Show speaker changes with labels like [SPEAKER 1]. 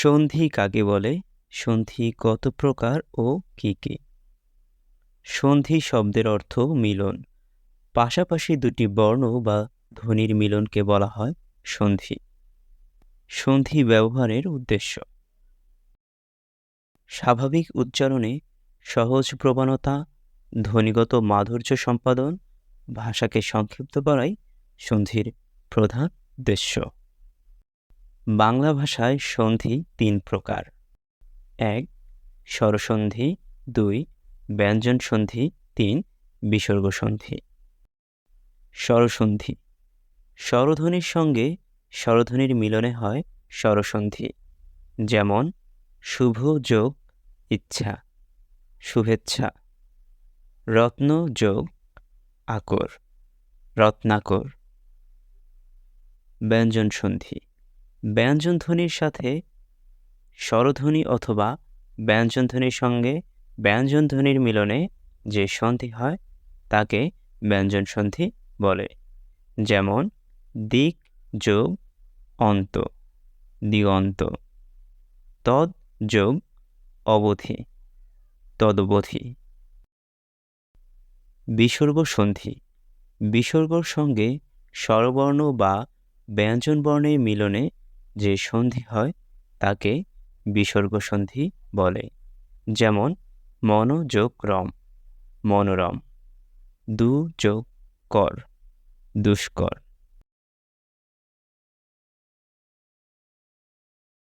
[SPEAKER 1] সন্ধি কাকে বলে? সন্ধি কত প্রকার ও কী কী? সন্ধি শব্দের অর্থ মিলন। পাশাপাশি দুটি বর্ণ বা ধ্বনির মিলনকে বলা হয় সন্ধি। সন্ধি ব্যবহারের উদ্দেশ্য। স্বাভাবিক উচ্চারণে সহজ প্রবণতা, ধ্বনিগত মাধুর্য সম্পাদন, ভাষাকে সংক্ষিপ্ত করাই সন্ধির প্রধান উদ্দেশ্য। বাংলা ভাষায় সন্ধি তিন প্রকার। এক, স্বরসন্ধি। দুই, ব্যঞ্জন সন্ধি। তিন, বিসর্গ সন্ধি। স্বরসন্ধি। স্বরধ্বনির সঙ্গে স্বরধ্বনির মিলনে হয় স্বরসন্ধি, যেমন শুভ, যোগ, ইচ্ছা, শুভেচ্ছা, রত্ন, যোগ, আকর, রত্নাকর। ব্যঞ্জন সন্ধি। ব্যঞ্জন ধ্বনির সাথে স্বরধ্বনি অথবা ব্যঞ্জন ধ্বনির সঙ্গে ব্যঞ্জন ধ্বনির মিলনে যে সন্ধি হয়, তাকে ব্যঞ্জন সন্ধি বলে। যেমন, দিক, যোগ, অন্ত, দিগন্ত। তদ, যোগ, অবধি, তদবধি। বিসর্গ সন্ধি। বিসর্গর সঙ্গে স্বরবর্ণ বা ব্যঞ্জনবর্ণের মিলনে যে সন্ধি হয়, তাকে বিসর্গ সন্ধি বলে, যেমন মনোযোগ রম মনোরম। দু যোগ কর দুষ্কর।